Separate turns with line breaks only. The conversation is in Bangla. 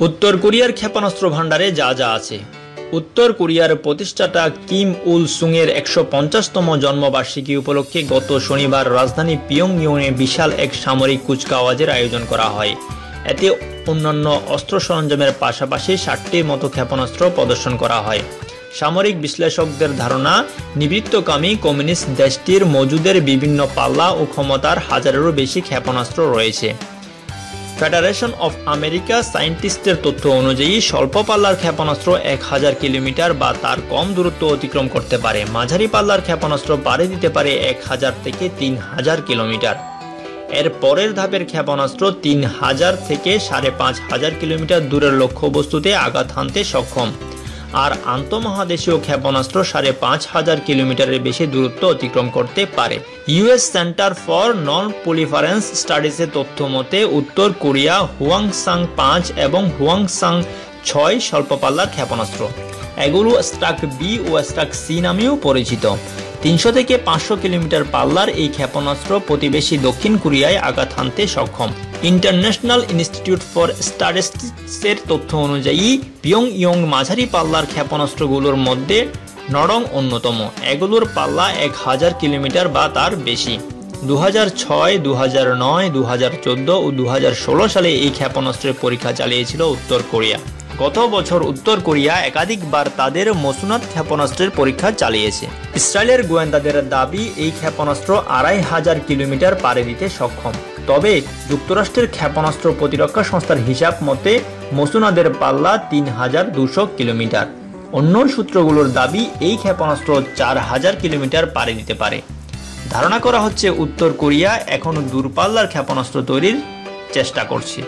উত্তর কোরিয়ার ক্ষেপণাস্ত্র ভাণ্ডারে যা যা আছে। উত্তর কোরিয়ার প্রতিষ্ঠাতা কিম উল সুংয়ের একশো পঞ্চাশতম জন্মবার্ষিকী উপলক্ষে গত শনিবার রাজধানী পিয়ংইয়ংয়ে বিশাল এক সামরিক কুচকাওয়াজের আয়োজন করা হয়। এতে অন্যান্য অস্ত্র সরঞ্জামের পাশাপাশি ষাটটির মতো ক্ষেপণাস্ত্র প্রদর্শন করা হয়। সামরিক বিশ্লেষকদের ধারণা, নিবৃত্তকামী কমিউনিস্ট দেশটির মজুদের বিভিন্ন পাল্লা ও ক্ষমতার হাজারেরও বেশি ক্ষেপণাস্ত্র রয়েছে। ফেডারেশন অফ আমেরিকা সায়েন্টিস্টের তথ্য অনুযায়ী স্বল্প পাল্লার ক্ষেপণাস্ত্র এক হাজার কিলোমিটার বা তার কম দূরত্ব অতিক্রম করতে পারে। মাঝারি পাল্লার ক্ষেপণাস্ত্র পাড়ে দিতে পারে এক হাজার থেকে তিন হাজার কিলোমিটার। এর পরের ধাপের ক্ষেপণাস্ত্র তিন হাজার থেকে সাড়ে পাঁচ হাজার কিলোমিটার দূরের লক্ষ্যবস্তুতে আঘাত হানতে সক্ষম। আর আন্তঃমহাদেশীয় ক্ষেপণাস্ত্র সাড়ে পাঁচ হাজার কিলোমিটারের বেশি দূরত্ব অতিক্রম করতে পারে। US center for non proliferation স্টাডিজের তথ্য মতে, উত্তর কোরিয়া হুয়াংসাং পাঁচ এবং হুয়াংসাং ছয় স্বল্প পাল্লার ক্ষেপণাস্ত্র। এগুলো স্টাক বি ও স্টাক সি নামেও পরিচিত। তিনশো থেকে পাঁচশো কিলোমিটার পাল্লার এই ক্ষেপণাস্ত্র প্রতিবেশী দক্ষিণ কোরিয়ায় আঘাত হানতে সক্ষম। ইন্টারন্যাশনাল ইনস্টিটিউট ফর স্ট্যাটিস্টিক্সের তথ্য অনুযায়ী পিয়ং ইয়ং মাঝারি পাল্লার ক্ষেপণাস্ত্রগুলোর মধ্যে নরং অন্যতম। এগুলোর পাল্লা এক হাজার কিলোমিটার বা তার বেশি। দু হাজার ছয় দু হাজার নয় দু হাজার চোদ্দ ও দু হাজার ষোলো সালে এই ক্ষেপণাস্ত্রের পরীক্ষা চালিয়েছিল উত্তর কোরিয়া। গত বছর উত্তর কোরিয়া একাধিকবার তাদের মসুনাত ক্ষেপণাস্ত্রের পরীক্ষা চালিয়েছে। ইসরায়েলের গোয়েন্দাদের দাবি, এই ক্ষেপণাস্ত্র আড়াই হাজার কিলোমিটার পাড়ে দিতে সক্ষম। তবে যুক্তরাষ্ট্রের ক্ষেপণাস্ত্র প্রতিরক্ষা সংস্থার হিসাব মতে, মসুনাদের পাল্লা তিন হাজার দুশো কিলোমিটার। অন্য সূত্রগুলোর দাবি এই ক্ষেপণাস্ত্র চার হাজার কিলোমিটার পারে দিতে পারে। ধারণা করা হচ্ছে উত্তর কোরিয়া এখনও দূরপাল্লার ক্ষেপণাস্ত্র তৈরির চেষ্টা করছে।